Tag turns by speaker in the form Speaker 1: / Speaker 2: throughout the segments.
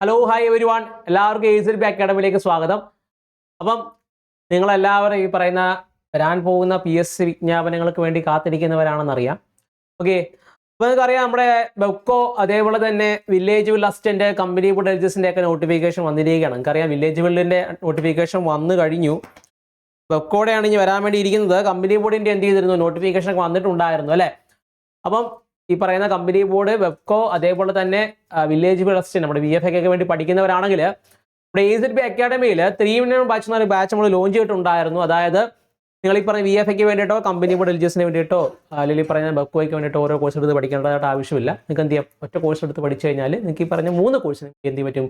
Speaker 1: Hello hi every one എല്ലാവർക്കും എയ്സൽ B അക്കാഡമിയിലേക്ക് സ്വാഗതം. അപ്പം നിങ്ങളെല്ലാവരും ഈ പറയുന്ന വരാൻ പോകുന്ന പി എസ് സി വിജ്ഞാപനങ്ങൾക്ക് വേണ്ടി കാത്തിരിക്കുന്നവരാണെന്നറിയാം. ഓക്കെ അപ്പോൾ നിങ്ങൾക്കറിയാം നമ്മുടെ ബെക്കോ അതേപോലെ തന്നെ വില്ലേജ് വിൽ അസിസ്റ്റന്റ് കമ്പനി ബുഡ് എൽജിസിന്റെ ഒക്കെ നോട്ടിഫിക്കേഷൻ വന്നിരിക്കുകയാണ്. നിങ്ങൾക്കറിയാം വില്ലേജ് ബില്ലിന്റെ നോട്ടിഫിക്കേഷൻ വന്നു കഴിഞ്ഞു. ബെക്കോടെയാണ് ഇനി വരാൻ വേണ്ടി ഇരിക്കുന്നത്. കമ്പനി ബോർഡിന്റെ എന്ത് ചെയ്തിരുന്നു? നോട്ടിഫിക്കേഷൻ ഒക്കെ വന്നിട്ടുണ്ടായിരുന്നു അല്ലേ? അപ്പം ഈ പറയുന്ന കമ്പനി ബോർഡ് വെബ്കോ അതേപോലെ തന്നെ വില്ലേജ് ബിൽ നമ്മുടെ വി എഫ് ഒക്കെ വേണ്ടി പഠിക്കുന്നവരാണെങ്കിൽ നമ്മുടെ എ സി ബി അക്കാഡമിയിൽ ത്രീ മിനിമം ബാച്ച് എന്നൊരു ബാച്ച് നമ്മൾ ലോഞ്ച് ചെയ്തിട്ടുണ്ടായിരുന്നു. അതായത് നിങ്ങൾ ഈ പറഞ്ഞ വി എഫ് എക്ക് വേണ്ടിയിട്ടോ കമ്പനി ബോർഡ് എൽജിഎസിന് വേണ്ടിയിട്ടോ അല്ലെങ്കിൽ ഈ പറഞ്ഞ ബെക്കോയ്ക്ക് വേണ്ടിയിട്ടോ ഓരോ കോഴ്സ് എടുത്ത് പഠിക്കേണ്ടതായിട്ട് ആവശ്യമില്ല. നിങ്ങൾക്ക് എന്ത് ചെയ്യാം? ഒറ്റ കോഴ്സ് എടുത്ത് പഠിച്ചു കഴിഞ്ഞാൽ നിങ്ങൾക്ക് ഈ പറഞ്ഞ മൂന്ന് കോഴ്സിന് എന്ത് പറ്റും?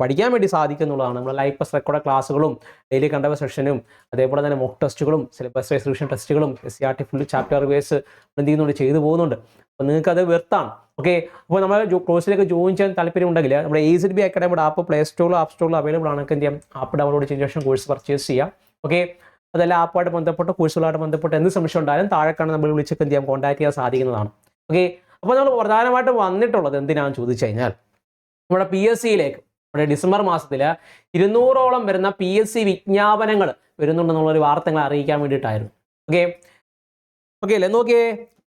Speaker 1: പഠിക്കാൻ വേണ്ടി സാധിക്കും എന്നുള്ളതാണ്. നമ്മൾ ലൈഫ് പ്ലസ് റെക്കോർഡ് ക്ലാസ്സുകളും ഡെയിലി കണ്ടവ സെഷനും അതേപോലെ തന്നെ മോക്ക് ടെസ്റ്റുകളും സിലബസ് റെസൊല്യൂഷൻ ടെസ്റ്റുകളും S C R T full chapter wise എന്ത് ചെയ്യുന്നുണ്ട്? ചെയ്തു പോകുന്നുണ്ട്. അപ്പോൾ നിങ്ങൾക്ക് അത് വെർത്താണ് ഓക്കെ അപ്പോൾ നമ്മൾ കോഴ്സിലേക്ക് ജോയിൻ ചെയ്യാൻ താല്പര്യം ഉണ്ടെങ്കിൽ നമ്മുടെ എ സെഡ് ബി അക്കാഡമിയുടെ ആപ്പ് പ്ലേ സ്റ്റോറിലും ആപ്പ് സ്റ്റോറിലും അവൈലബിൾ ആണ്. എന്ത് ചെയ്യാം? ആപ്പ് ഡൗൺലോഡ് ചെയ്ത ശേഷം കോഴ്സ് പർച്ചേസ് ചെയ്യാം. ഓക്കെ അതല്ല ആപ്പുമായിട്ട് ബന്ധപ്പെട്ട് കോഴ്സുകളായിട്ട് ബന്ധപ്പെട്ട് എന്ത് സംശയം ഉണ്ടായാലും താഴെ കാണുന്ന നമ്മൾ വിളിച്ചൊക്കെ എന്ത് ചെയ്യാം? കോൺടാക്ട് ചെയ്യാൻ സാധിക്കുന്നതാണ്. ഓക്കെ അപ്പോൾ നമ്മൾ പ്രധാനമായിട്ട് വന്നിട്ടുള്ളത് എന്തിനാണെന്ന് ചോദിച്ചു കഴിഞ്ഞാൽ നമ്മുടെ പി എസ് സിയിലേക്ക് നമ്മുടെ ഡിസംബർ മാസത്തിൽ ഇരുന്നൂറോളം വരുന്ന പി എസ് സി വിജ്ഞാപനങ്ങൾ വരുന്നുണ്ടെന്നുള്ളൊരു വാർത്തകൾ അറിയിക്കാൻ വേണ്ടിയിട്ടായിരുന്നു. ഓക്കെ ഓക്കെ അല്ലേ? നോക്കിയേ.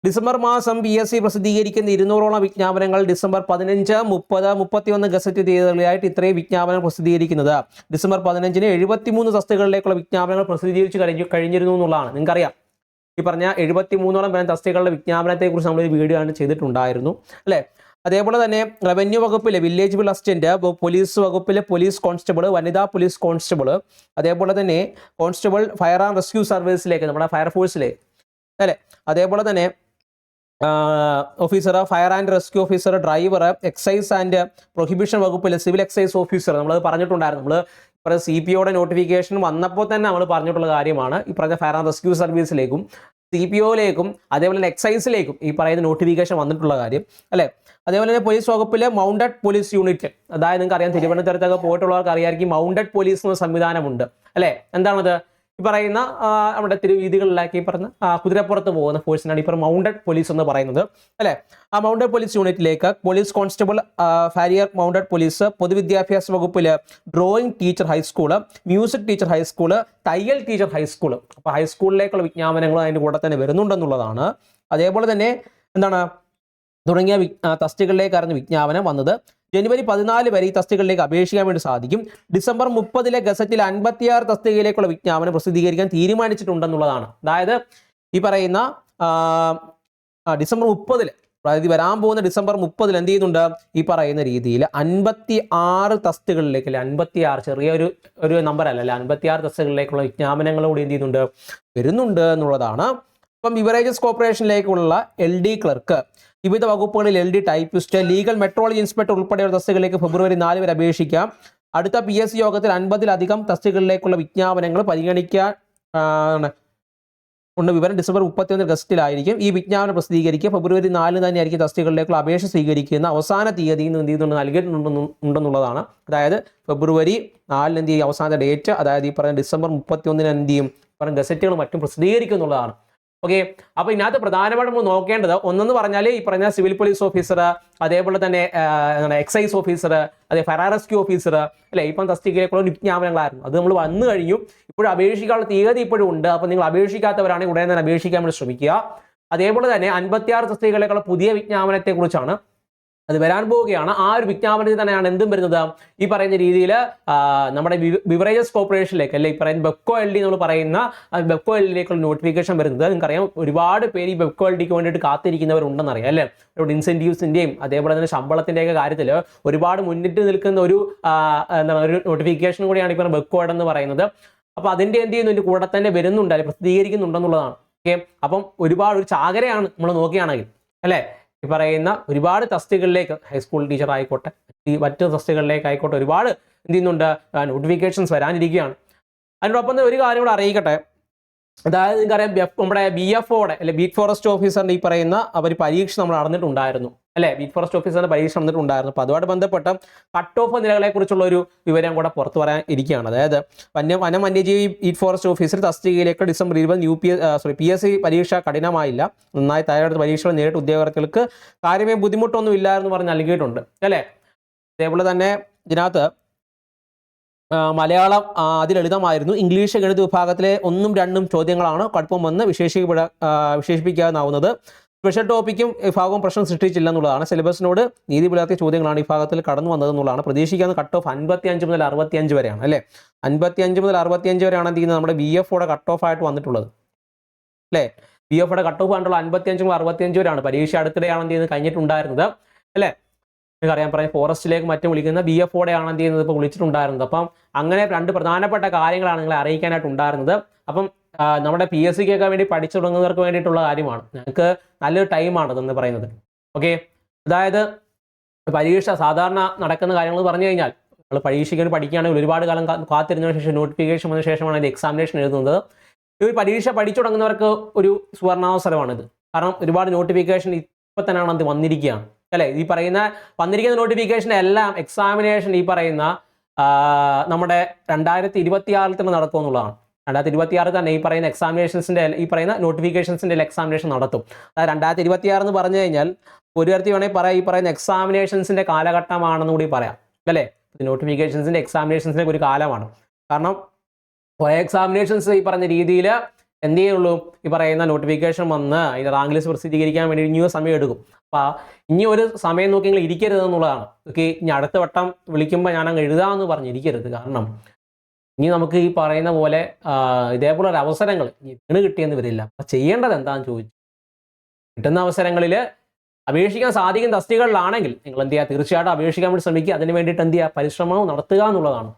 Speaker 1: ഡിസംബർ മാസം പി എസ് സി പ്രസിദ്ധീകരിക്കുന്ന ഇരുന്നൂറോളം വിജ്ഞാപനങ്ങൾ ഡിസംബർ പതിനഞ്ച് മുപ്പത് മുപ്പത്തിയൊന്ന് ഗസറ്റ് തീയതികളിലായിട്ട് ഇത്രയും വിജ്ഞാപനം പ്രസിദ്ധീകരിക്കുന്നത്. ഡിസംബർ പതിനഞ്ചിന് എഴുപത്തിമൂന്ന് തസ്തികളിലേക്കുള്ള വിജ്ഞാപനങ്ങൾ പ്രസിദ്ധീകരിച്ചു കഴിഞ്ഞു കഴിഞ്ഞിരുന്നു എന്നുള്ളതാണ്. നിങ്ങൾക്കറിയാം. ഈ പറഞ്ഞ എഴുപത്തി മൂന്നോളം തസ്തികളുടെ വിജ്ഞാപനത്തെ വിജ്ഞാപനത്തെക്കുറിച്ച് ഒരു വീഡിയോ ആണ് ചെയ്തിട്ടുണ്ടായിരുന്നു അല്ലേ? അതേപോലെ തന്നെ റവന്യൂ വകുപ്പിലെ വില്ലേജ് ബിൽ അസിസ്റ്റന്റ് പോലീസ് വകുപ്പിലെ പോലീസ് കോൺസ്റ്റബിൾ വനിതാ പോലീസ് കോൺസ്റ്റബിൾ അതേപോലെ തന്നെ കോൺസ്റ്റബിൾ ഫയർ ആൻഡ് റെസ്ക്യൂ സർവീസിലേക്ക് നമ്മുടെ ഫയർഫോഴ്സിലേക്ക് അല്ലേ? അതേപോലെ തന്നെ officer fire and rescue officer driver excise and prohibition വകുപ്പിലെ സിവിൽ എക്സൈസ് ഓഫീസർ നമ്മൾ പറഞ്ഞിട്ടുണ്ടായിരുന്നു. നമ്മൾ ഇപ്പോൾ സി പി ഒയുടെ നോട്ടിഫിക്കേഷൻ വന്നപ്പോൾ തന്നെ നമ്മൾ പറഞ്ഞിട്ടുള്ള കാര്യമാണ്. ഈ പറഞ്ഞ ഫയർ ആൻഡ് റെസ്ക്യൂ സർവീസിലേക്കും സി പി ഒയിലേക്കും അതേപോലെ തന്നെ എക്സൈസിലേക്കും ഈ പറയുന്ന നോട്ടിഫിക്കേഷൻ വന്നിട്ടുള്ള കാര്യം അല്ലേ? അതേപോലെ തന്നെ പോലീസ് വകുപ്പിലെ മൗണ്ടഡ് പോലീസ് യൂണിറ്റ് അതായത് നിങ്ങൾക്ക് അറിയാം തിരുവനന്തപുരത്തൊക്കെ പോയിട്ടുള്ളവർക്ക് അറിയാമായിരിക്കും മൗണ്ടഡ് പോലീസ് എന്ന സംവിധാനമുണ്ട് അല്ലേ? എന്താണത്? ഈ പറയുന്ന നമ്മുടെ തിരുവീതികളിലാക്കി ഈ പറഞ്ഞ കുതിരപ്പുറത്ത് പോകുന്ന ഫോഴ്സിനാണ് പറഞ്ഞ മൗണ്ടഡ് പോലീസ് എന്ന് പറയുന്നത്. അല്ലേ? ആ മൗണ്ടഡ് പോലീസ് യൂണിറ്റിലേക്ക് police constable farrier mounted police പൊതുവിദ്യാഭ്യാസ വകുപ്പിൽ drawing teacher high school music teacher high school തയ്യൽ ടീച്ചർ ഹൈസ്കൂൾ അപ്പോൾ ഹൈസ്കൂളിലേക്കുള്ള വിജ്ഞാപനങ്ങൾ അതിന്റെ കൂടെ തന്നെ വരുന്നുണ്ടെന്നുള്ളതാണ്. അതേപോലെ തന്നെ എന്താണ്? തുടങ്ങിയ വി- തസ്തികളിലേക്കായിരുന്നു വിജ്ഞാപനം വന്നത്. ജനുവരി പതിനാല് വരെ ഈ തസ്തികകളിലേക്ക് അപേക്ഷിക്കാൻ വേണ്ടി സാധിക്കും. ഡിസംബർ മുപ്പതിലെ ഗസറ്റിൽ അൻപത്തിയാറ് തസ്തികയിലേക്കുള്ള വിജ്ഞാപനം പ്രസിദ്ധീകരിക്കാൻ തീരുമാനിച്ചിട്ടുണ്ടെന്നുള്ളതാണ്. അതായത് ഈ പറയുന്ന ഡിസംബർ മുപ്പതിൽ അതായത് വരാൻ പോകുന്ന ഡിസംബർ മുപ്പതിൽ എന്ത് ചെയ്യുന്നുണ്ട്? ഈ പറയുന്ന രീതിയിൽ അൻപത്തി ആറ് തസ്തികളിലേക്ക് അല്ലെ അൻപത്തി ആറ് ചെറിയൊരു ഒരു നമ്പർ അല്ല അല്ലെ അൻപത്തി ആറ് തസ്തികളിലേക്കുള്ള വിജ്ഞാപനങ്ങളും കൂടി എന്ത് ചെയ്യുന്നുണ്ട്? വരുന്നുണ്ട് എന്നുള്ളതാണ് ഇപ്പം ബിവറേജസ് കോർപ്പറേഷനിലേക്കുള്ള എൽ ഡി ക്ലർക്ക് വിവിധ വകുപ്പുകളിൽ L D typist legal metrology inspector ഉൾപ്പെടെയുള്ള തസ്തികളിലേക്ക് ഫെബ്രുവരി നാല് വരെ അപേക്ഷിക്കാം. അടുത്ത പി എസ് സി യോഗത്തിൽ അൻപതിലധികം തസ്തികളിലേക്കുള്ള വിജ്ഞാപനങ്ങൾ പരിഗണിക്കാൻ. ഉണ്ട്. വിവരം ഡിസംബർ മുപ്പത്തിയൊന്ന് ഗസ്റ്റിലായിരിക്കും. ഈ വിജ്ഞാപനം പ്രസിദ്ധീകരിക്കുക. ഫെബ്രുവരി നാലിന് തന്നെയായിരിക്കും തസ്തികളിലേക്കുള്ള അപേക്ഷ സ്വീകരിക്കുന്ന അവസാന തീയതി എന്ത് ചെയ്യുന്നുണ്ട്? നൽകിയിട്ടുണ്ടെന്ന് ഉണ്ടെന്നുള്ളതാണ്. അതായത് ഫെബ്രുവരി നാലിന് എന്ത് ചെയ്യും? അവസാന ഡേറ്റ് അതായത് ഈ പറഞ്ഞ ഡിസംബർ മുപ്പത്തിയൊന്നിന് എന്ത് ചെയ്യും? പറഞ്ഞ ഗസറ്റുകളും മറ്റും പ്രസിദ്ധീകരിക്കും എന്നുള്ളതാണ് ഓക്കെ അപ്പൊ ഇതിനകത്ത് പ്രധാനമായിട്ടും നമ്മൾ നോക്കേണ്ടത് ഒന്നെന്ന് പറഞ്ഞാൽ ഈ പറഞ്ഞ സിവിൽ പോലീസ് ഓഫീസർ അതേപോലെ തന്നെ എന്താണ് എക്സൈസ് ഓഫീസർ അതേ ഫയർ റെസ്ക്യൂ ഓഫീസർ അല്ലെ? ഇപ്പം തസ്തികയിലേക്കുള്ള വിജ്ഞാപനങ്ങളായിരുന്നു അത് നമ്മൾ വന്നു കഴിഞ്ഞു. ഇപ്പോഴും അപേക്ഷിക്കാനുള്ള തീയതി ഇപ്പോഴും ഉണ്ട്. അപ്പൊ നിങ്ങൾ അപേക്ഷിക്കാത്തവരാണെങ്കിൽ ഉടനെ തന്നെ അപേക്ഷിക്കാൻ വേണ്ടി ശ്രമിക്കുക. അതേപോലെ തന്നെ അൻപത്തിയാറ് തസ്തികകളിലേക്കുള്ള പുതിയ വിജ്ഞാപനത്തെ കുറിച്ചാണ് അത് വരാൻ പോവുകയാണ്. ആ ഒരു വിജ്ഞാപനത്തിൽ തന്നെയാണ് എന്തും വരുന്നത്. ഈ പറയുന്ന രീതിയിൽ നമ്മുടെ ബിവറേജസ് കോർപ്പറേഷനിലേക്ക് അല്ലെ? ഈ പറയുന്ന ബെക്കോ എൽ ഡി നമ്മൾ പറയുന്ന ബെക്കോ എൽ ഡിയിലേക്കുള്ള നോട്ടിഫിക്കേഷൻ വരുന്നത്. നിങ്ങൾക്കറിയാം ഒരുപാട് പേര് ഈ ബെക്കോ എൽ ഡിക്ക് വേണ്ടിയിട്ട് കാത്തിരിക്കുന്നവരുണ്ടെന്ന് അറിയാം അല്ലേ? ഒരു ഇൻസെന്റീവ്സിന്റെയും അതേപോലെ തന്നെ ശമ്പളത്തിന്റെയൊക്കെ കാര്യത്തിൽ ഒരുപാട് മുന്നിട്ട് നിൽക്കുന്ന ഒരു എന്താണ് ഒരു നോട്ടിഫിക്കേഷൻ കൂടിയാണ് ഇപ്പോൾ ബെക്കോ എന്ന് പറയുന്നത്. അപ്പോൾ അതിന്റെ എന്ത് ചെയ്യുന്നു? കൂടെ തന്നെ വരുന്നുണ്ട് അല്ലെങ്കിൽ പ്രസിദ്ധീകരിക്കുന്നുണ്ടെന്നുള്ളതാണ്. ഓക്കെ? അപ്പം ഒരുപാട് ഒരു ചാകരയാണ് നമ്മൾ നോക്കുകയാണെങ്കിൽ അല്ലേ? പറയുന്ന ഒരുപാട് തസ്തികളിലേക്ക് ഹൈസ്കൂൾ ടീച്ചർ ആയിക്കോട്ടെ മറ്റു തസ്തികളിലേക്ക് ആയിക്കോട്ടെ ഒരുപാട് എന്ത് ചെയ്യുന്നുണ്ട് നോട്ടിഫിക്കേഷൻസ് വരാനിരിക്കുകയാണ്. അതിനോടൊപ്പം തന്നെ ഒരു കാര്യം കൂടെ അറിയിക്കട്ടെ. അതായത് നിങ്ങൾക്കറിയാം നമ്മുടെ ബി എഫ് ഒയുടെ അല്ലെ ബീറ്റ് ഫോറസ്റ്റ് ഓഫീസറിന്റെ ഈ പറയുന്ന അവർ പരീക്ഷ നമ്മൾ നടന്നിട്ടുണ്ടായിരുന്നു. അല്ലെ? ബീറ്റ് ഫോറസ്റ്റ് ഓഫീസറിന്റെ പരീക്ഷ വന്നിട്ടുണ്ടായിരുന്നു അപ്പോൾ അതുമായിട്ട് ബന്ധപ്പെട്ട കട്ട് ഓഫ് നിലകളെ കുറിച്ചുള്ള ഒരു വിവരം കൂടെ പുറത്തു പറയാൻ ഇരിക്കുകയാണ്. അതായത് വന്യ വനം വന്യജീവി ബീറ്റ് ഫോറസ്റ്റ് ഓഫീസർ തസ്തികയിലേക്ക് ഡിസംബർ ഇരുപത് U P sorry P S C പരീക്ഷ കഠിനമായില്ല. നന്നായി തയ്യാറെടുത്ത പരീക്ഷകൾ നേരിട്ട് ഉദ്യോഗാർത്ഥികൾക്ക് കാര്യമായ ബുദ്ധിമുട്ടൊന്നും ഇല്ല എന്ന് പറഞ്ഞ് നൽകിയിട്ടുണ്ട്. അല്ലേ? അതേപോലെ തന്നെ ഇതിനകത്ത് മലയാളം അതിലളിതമായിരുന്നു ഇംഗ്ലീഷ് ഗണിത വിഭാഗത്തിലെ ഒന്നും രണ്ടും ചോദ്യങ്ങളാണ് കുഴപ്പം വന്ന് വിശേഷിക്കപ്പെട ആ, വിശേഷിപ്പിക്കാവുന്നത് സ്പെഷ്യൽ ടോപ്പിക്കും വിഭാഗവും പ്രശ്നം സൃഷ്ടിച്ചില്ല എന്നുള്ളതാണ്. സിലബസിനോട് നീതി പുലർത്തിയ ചോദ്യങ്ങളാണ് ഈ ഭാഗത്തിൽ കടന്നു വന്നതെന്നുള്ളതാണ് പ്രതീക്ഷിക്കുന്ന കട്ട് ഓഫ് അൻപത്തി അഞ്ച് മുതൽ അറുപത്തി അഞ്ച് വരെയാണ് അല്ലേ? അൻപത്തി അഞ്ച് മുതൽ അറുപത്തി അഞ്ച് വരെയാണ് എന്ത് ചെയ്യുന്നത് നമ്മുടെ ബി എഫോടെ കട്ട് ഓഫ് ആയിട്ട് വന്നിട്ടുള്ളത്. അല്ലേ? ബി എഫോടെ കട്ട് ഓഫ് ആയിട്ടുള്ള അൻപത്തി അഞ്ച് മുതൽ അറുപത്തി അഞ്ച് വരെയാണ് പരീക്ഷ അടുത്തിടെയാണ് എന്ത് ചെയ്യുന്നത്? കഴിഞ്ഞിട്ടുണ്ടായിരുന്നത് അല്ലേ? നിങ്ങൾക്കറിയാം പറയാം ഫോറസ്റ്റിലേക്ക് മറ്റും വിളിക്കുന്ന ബി എഫോടെ ആണ് എന്ത് ചെയ്യുന്നത്? ഇപ്പോൾ വിളിച്ചിട്ടുണ്ടായിരുന്നത്. അപ്പം അങ്ങനെ രണ്ട് പ്രധാനപ്പെട്ട കാര്യങ്ങളാണ് നിങ്ങളെ അറിയിക്കാനായിട്ട് ഉണ്ടായിരുന്നത്. അപ്പം നമ്മുടെ പി എസ് സിക്കൊക്കെ വേണ്ടി പഠിച്ചു തുടങ്ങുന്നവർക്ക് വേണ്ടിയിട്ടുള്ള കാര്യമാണ്. ഞങ്ങൾക്ക് നല്ലൊരു ടൈമാണ് ഇതെന്ന് പറയുന്നത്. ഓക്കെ അതായത് പരീക്ഷ സാധാരണ നടക്കുന്ന കാര്യങ്ങൾ പറഞ്ഞു കഴിഞ്ഞാൽ നമ്മൾ പരീക്ഷയ്ക്ക് വേണ്ടി പഠിക്കുകയാണെങ്കിൽ ഒരുപാട് കാലം കാത്തിരുന്നതിന് ശേഷം നോട്ടിഫിക്കേഷൻ വന്ന ശേഷമാണ് അതിന്റെ എക്സാമിനേഷൻ എഴുതുന്നത്. ഈ ഒരു പരീക്ഷ പഠിച്ചു തുടങ്ങുന്നവർക്ക് ഒരു സുവർണാവസരമാണിത്. കാരണം ഒരുപാട് നോട്ടിഫിക്കേഷൻ ഇപ്പം തന്നെയാണ് അത് വന്നിരിക്കുകയാണ് അല്ലേ? ഈ പറയുന്ന വന്നിരിക്കുന്ന നോട്ടിഫിക്കേഷൻ എല്ലാം എക്സാമിനേഷൻ ഈ പറയുന്ന നമ്മുടെ രണ്ടായിരത്തി ഇരുപത്തി ആറിൽ തന്നെ നടക്കുമെന്നുള്ളതാണ്. രണ്ടായിരത്തി ഇരുപത്തി ആറ് തന്നെ ഈ പറയുന്ന എക്സാമിനേഷൻസിന്റെ ഈ പറയുന്ന നോട്ടിഫിക്കേഷൻസിന്റെ എക്സാമിനേഷൻ നടത്തും. അതായത് രണ്ടായിരത്തി ഇരുപത്തി ആറ് എന്ന് പറഞ്ഞു കഴിഞ്ഞാൽ ഒരു തരത്തിൽ വേണമെങ്കിൽ പറയാം ഈ പറയുന്ന എക്സാമിനേഷൻസിന്റെ കാലഘട്ടമാണെന്ന് കൂടി പറയാം. അല്ലേ? നോട്ടിഫിക്കേഷൻസിന്റെ എക്സാമിനേഷൻസിന്റെ ഒരു കാലമാണ്. കാരണം കുറേ എക്സാമിനേഷൻസ് ഈ പറഞ്ഞ രീതിയിൽ എന്ത് ചെയ്യുള്ളൂ? ഈ പറയുന്ന നോട്ടിഫിക്കേഷൻ വന്ന് ഇത് റാങ്ക് ലിസ്റ്റ് പ്രസിദ്ധീകരിക്കാൻ വേണ്ടി ഇനിയും സമയം എടുക്കും. അപ്പോൾ ഇനി ഒരു സമയം നോക്കി നിങ്ങൾ ഇരിക്കരുത് എന്നുള്ളതാണ്. ഓക്കെ? ഇനി അടുത്ത വട്ടം വിളിക്കുമ്പോൾ ഞാൻ അങ്ങ് എഴുതാമെന്ന് പറഞ്ഞിരിക്കരുത് കാരണം ഇനി നമുക്ക് ഈ പറയുന്ന പോലെ ഇതേപോലെ ഒരു അവസരങ്ങൾ വീണ് കിട്ടിയെന്ന് വരില്ല അപ്പം ചെയ്യേണ്ടത് എന്താണെന്ന് ചോദിച്ചു കിട്ടുന്ന അവസരങ്ങളിൽ അപേക്ഷിക്കാൻ സാധിക്കുന്ന തസ്തികളിലാണെങ്കിൽ നിങ്ങൾ എന്ത് ചെയ്യുക? തീർച്ചയായിട്ടും അപേക്ഷിക്കാൻ വേണ്ടി ശ്രമിക്കുക. അതിന് വേണ്ടിയിട്ട് എന്ത് ചെയ്യുക? പരിശ്രമവും നടത്തുക എന്നുള്ളതാണ്.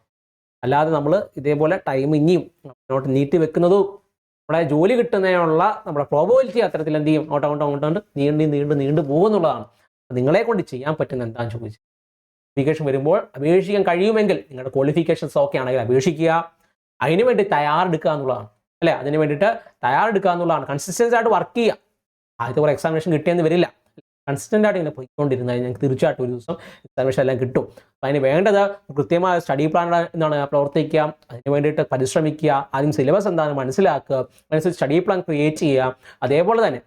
Speaker 1: അല്ലാതെ നമ്മൾ ഇതേപോലെ ടൈം ഇനിയും മുന്നോട്ട് നീട്ടി വെക്കുന്നതും നമ്മുടെ ജോലി കിട്ടുന്നതിനുള്ള നമ്മുടെ പ്രോബിലിറ്റി അത്തരത്തിൽ എന്ത് ചെയ്യും? അങ്ങോട്ട് അങ്ങോട്ട് അങ്ങോട്ട് നീണ്ടി നീണ്ട് നീണ്ടു പോകുന്നുള്ളതാണ് നിങ്ങളെ കൊണ്ട് ചെയ്യാൻ പറ്റുന്ന എന്താണെന്ന് ചോദിച്ചു അപ്ലിക്കേഷൻ വരുമ്പോൾ അപേക്ഷിക്കാൻ കഴിയുമെങ്കിൽ നിങ്ങളുടെ ക്വാളിഫിക്കേഷൻസ് ഓക്കെ ആണെങ്കിൽ അപേക്ഷിക്കുക. അതിന് വേണ്ടി തയ്യാറെടുക്കുക എന്നുള്ളതാണ്. അല്ലേ? അതിന് വേണ്ടിയിട്ട് തയ്യാറെടുക്കുക എന്നുള്ളതാണ്. കൺസിസ്റ്റൻസ് ആയിട്ട് വർക്ക് ചെയ്യുക. ആദ്യത്തെ കുറെ എക്സാമിനേഷൻ കിട്ടിയെന്ന് വരില്ല. കൺസിസ്റ്റന്റ് ആയിട്ട് ഇങ്ങനെ പോയിക്കൊണ്ടിരുന്നാൽ ഞങ്ങൾക്ക് തീർച്ചയായിട്ടും ഒരു ദിവസം എക്സാമിനേഷൻ എല്ലാം കിട്ടും. അപ്പം അതിന് വേണ്ടത് കൃത്യമായ സ്റ്റഡി പ്ലാൻ എന്താണ് പ്രവർത്തിക്കുക. അതിന് വേണ്ടിയിട്ട് പരിശ്രമിക്കുക. ആദ്യം സിലബസ് എന്താണെന്ന് മനസ്സിലാക്കുക. അതിനനുസരിച്ച് സ്റ്റഡി പ്ലാൻ ക്രിയേറ്റ് ചെയ്യുക. അതേപോലെ തന്നെ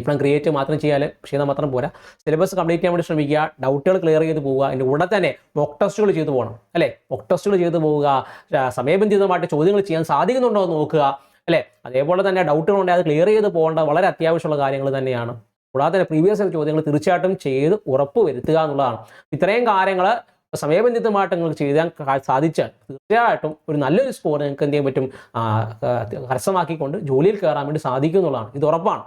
Speaker 1: പ്ലാൻ ക്രിയേറ്റ് മാത്രം ചെയ്യാൻ ചെയ്താൽ മാത്രം പോരാ. സിലബസ് കംപ്ലീറ്റ് ചെയ്യാൻ വേണ്ടി ശ്രമിക്കുക ഡൗട്ടുകൾ ക്ലിയർ ചെയ്ത് പോവുക അതിന്റെ ഉടനെ തന്നെ മോക്ക് ടെസ്റ്റുകൾ ചെയ്തു പോകണം അല്ലേ? മോക്ക് ടെസ്റ്റുകൾ ചെയ്തു പോവുക സമയബന്ധിതമായിട്ട് ചോദ്യങ്ങൾ ചെയ്യാൻ സാധിക്കുന്നുണ്ടോ എന്ന് നോക്കുക അല്ലേ? അതേപോലെ തന്നെ ഡൗട്ടുകൾ ഉണ്ടെങ്കിൽ അത് ക്ലിയർ ചെയ്ത് പോകേണ്ട വളരെ അത്യാവശ്യമുള്ള കാര്യങ്ങൾ തന്നെയാണ്. കൂടാതെ തന്നെ പ്രീവിയസ് ചോദ്യങ്ങൾ തീർച്ചയായിട്ടും ചെയ്ത് ഉറപ്പ് വരുത്തുക എന്നുള്ളതാണ്. ഇത്രയും കാര്യങ്ങൾ സമയബന്ധിതമായിട്ട് നിങ്ങൾക്ക് ക- സാധിച്ചാൽ തീർച്ചയായിട്ടും ഒരു നല്ലൊരു സ്കോർ നിങ്ങൾക്ക് എന്ത് ചെയ്യാൻ പറ്റും? കരസ്ഥമാക്കിക്കൊണ്ട് ജോലിയിൽ കയറാൻ വേണ്ടി സാധിക്കും എന്നുള്ളതാണ്. ഇത് ഉറപ്പാണ്.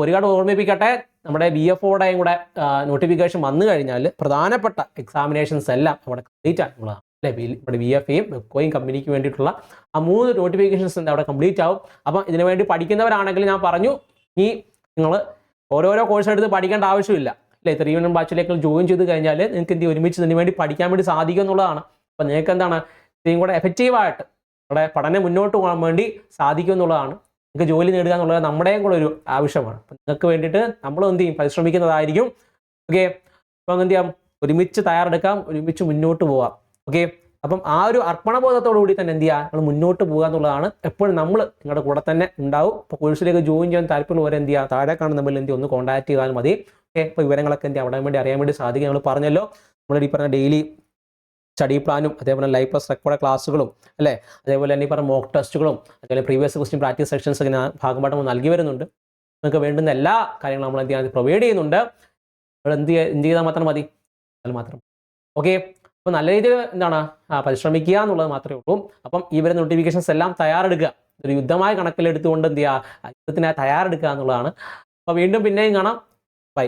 Speaker 1: ഒരുപാട് ഓർമ്മിപ്പിക്കട്ടെ നമ്മുടെ ബി എഫ് ഒയുടെയും കൂടെ നോട്ടിഫിക്കേഷൻ വന്നു കഴിഞ്ഞാൽ പ്രധാനപ്പെട്ട എക്സാമിനേഷൻസ് എല്ലാം അവിടെ കംപ്ലീറ്റ് ആയിട്ടുള്ളതാണ് അല്ലെ ഇവിടെ ബി എഫ് എയും വെബ്കോയും കമ്പനിക്ക് വേണ്ടിയിട്ടുള്ള ആ മൂന്ന് നോട്ടിഫിക്കേഷൻസ് ഉണ്ട് അവിടെ കംപ്ലീറ്റ് ആവും. അപ്പം ഇതിനു വേണ്ടി പഠിക്കുന്നവരാണെങ്കിൽ ഞാൻ പറഞ്ഞു ഈ നിങ്ങൾ ഓരോരോ കോഴ്സ് എടുത്ത് പഠിക്കേണ്ട ആവശ്യമില്ല. അല്ലേ ത്രീ മിനിറ്റ് ബാച്ചിലേക്ക് ജോയിൻ ചെയ്ത് കഴിഞ്ഞാൽ നിങ്ങൾക്ക് എന്ത് ഒരുമിച്ച് ഇതിന് വേണ്ടി പഠിക്കാൻ വേണ്ടി സാധിക്കും എന്നുള്ളതാണ്. അപ്പം നിങ്ങൾക്ക് എന്താണ് ഇത്രയും കൂടെ എഫക്റ്റീവായിട്ട് നമ്മുടെ പഠനം മുന്നോട്ട് പോകാൻ വേണ്ടി സാധിക്കും എന്നുള്ളതാണ്. നിങ്ങൾക്ക് ജോലി നേടുക എന്നുള്ളത് നമ്മുടെയും കൂടെ ഒരു ആവശ്യമാണ്. അപ്പം നിങ്ങൾക്ക് വേണ്ടിയിട്ട് നമ്മൾ എന്ത് ചെയ്യും? പരിശ്രമിക്കുന്നതായിരിക്കും. ഓക്കെ അപ്പം എന്ത് ചെയ്യാം? ഒരുമിച്ച് തയ്യാറെടുക്കാം. ഒരുമിച്ച് മുന്നോട്ട് പോവാം. ഓക്കെ അപ്പം ആ ഒരു അർപ്പണബോധത്തോടു കൂടി തന്നെ എന്ത് ചെയ്യുക? നിങ്ങൾ മുന്നോട്ട് പോകുക എന്നുള്ളതാണ് എപ്പോഴും നമ്മൾ നിങ്ങളുടെ കൂടെ തന്നെ ഉണ്ടാവും. ഇപ്പോൾ കോഴ്സിലേക്ക് ജോയിൻ ചെയ്യാൻ താല്പര്യമുള്ളവരെ എന്ത് ചെയ്യുക? താഴെ കാണുന്ന നമ്പറിൽ എന്ത് ഒന്ന് കോൺടാക്ട് ചെയ്താൽ മതി. ഓക്കെ അപ്പോൾ വിവരങ്ങളൊക്കെ എന്ത് അവിടെ വേണ്ടി അറിയാൻ വേണ്ടി സാധിക്കും. നമ്മൾ പറഞ്ഞല്ലോ. നമ്മൾ ഈ പറഞ്ഞ ഡെയിലി സ്റ്റഡി പ്ലാനും അതേപോലെ ലൈവ് പ്ലസ് റെക്കോർഡ് ക്ലാസ്സുകളും അല്ലേ? അതേപോലെ തന്നെ ഈ പറഞ്ഞ മോക്ക് ടെസ്റ്റുകളും അതേപോലെ പ്രീവിയസ് ക്വസ്റ്റ്യൻ പ്രാക്ടീസ് സെക്ഷൻസ് ഒക്കെ ഞാൻ ഭാഗമായിട്ട് നൽകി വരുന്നുണ്ട്. നിങ്ങൾക്ക് വേണ്ടുന്ന എല്ലാ കാര്യങ്ങളും നമ്മൾ എന്ത് ചെയ്യാൻ പ്രൊവൈഡ് ചെയ്യുന്നുണ്ട്. എന്ത് എന്ത് ചെയ്താൽ മാത്രം മതി? അത് മാത്രം. ഓക്കെ അപ്പോൾ നല്ല രീതിയിൽ എന്താണ്? പരിശ്രമിക്കുക എന്നുള്ളത് മാത്രമേ ഉള്ളൂ. അപ്പം ഈ വരുന്ന നോട്ടിഫിക്കേഷൻസ് എല്ലാം തയ്യാറെടുക്കുക. ഒരു യുദ്ധമായ കണക്കിലെടുത്തുകൊണ്ട് എന്ത് ചെയ്യുക? യുദ്ധത്തിന് തയ്യാറെടുക്കുക എന്നുള്ളതാണ്. അപ്പോൾ വീണ്ടും പിന്നെയും കാണാം. ബൈ